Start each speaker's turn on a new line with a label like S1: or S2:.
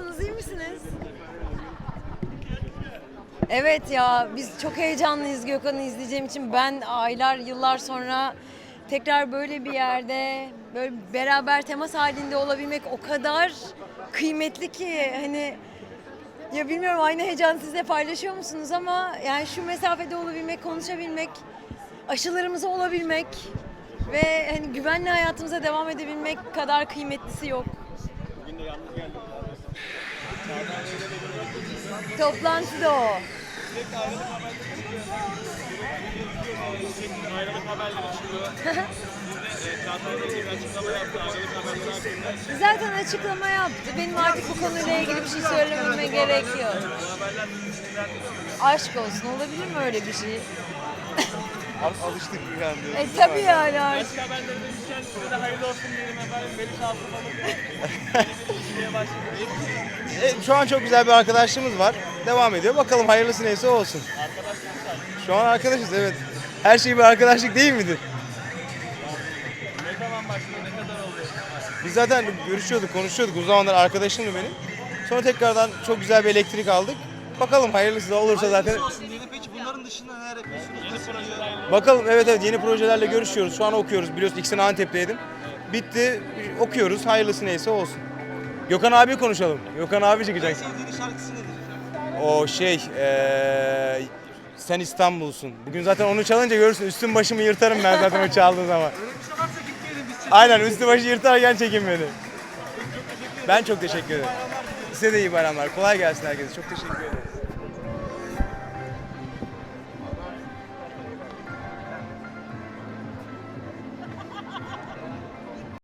S1: Nasılsınız? iyi misiniz? Evet ya biz çok heyecanlıyız Gökhan'ı izleyeceğim için. Ben aylar yıllar sonra tekrar böyle bir yerde böyle beraber temas halinde olabilmek o kadar kıymetli ki hani ya bilmiyorum aynı heyecanı siz de paylaşıyor musunuz ama yani şu mesafede olabilmek, konuşabilmek, aşılarımıza olabilmek ve hani güvenli hayatımıza devam edebilmek kadar kıymetlisi yok. O.
S2: Ayrılık haberleri hakkında.
S1: Zaten açıklama yaptı. Benim artık bu konuyla ilgili bir şey söylememe gerek yok. Aşk olsun. Olabilir mi öyle bir şey?
S3: Alıştık yani.
S1: E tabii yani aşk.
S2: Aşk haberleri demişken size de hayırlı olsun diyelim efendim. Yeni bir ilişkiye başladı.
S3: E, şu an çok güzel bir arkadaşlığımız var. Devam ediyor. Bakalım hayırlısı neyse olsun. Şu an arkadaşız evet. Her şey bir arkadaşlık değil midir?
S2: Ne zaman başladı, ne kadar oldu?
S3: Biz zaten görüşüyorduk, konuşuyorduk. Uzun zamandır arkadaşımdı benim. Sonra tekrardan çok güzel bir elektrik aldık. Bakalım hayırlısı da olursa zaten.
S4: olsun diyelim. Peki bunların dışında neler yapıyorsunuz?
S2: Yeni projeler.
S3: Bakalım evet evet yeni projelerle görüşüyoruz. Şu an okuyoruz. Biliyorsun iki sene Antep'teydim. Bitti. Okuyoruz. Hayırlısı neyse olsun. Gökhan abi konuşalım. Gökhan abi çıkacak.
S4: Sevdiğiniz şarkısı nedir?
S3: O şey eee, sen İstanbul'sun. Bugün zaten onu çalınca görürsün üstüm başımı yırtarım ben zaten o çaldığı zaman.
S4: Öyle bir şey varsa gitmeyelim biz.
S3: Aynen üstü başı yırtarken çekin beni. Ben çok teşekkür ederim. Size de iyi bayramlar. Kolay gelsin herkese. Çok teşekkür ederim.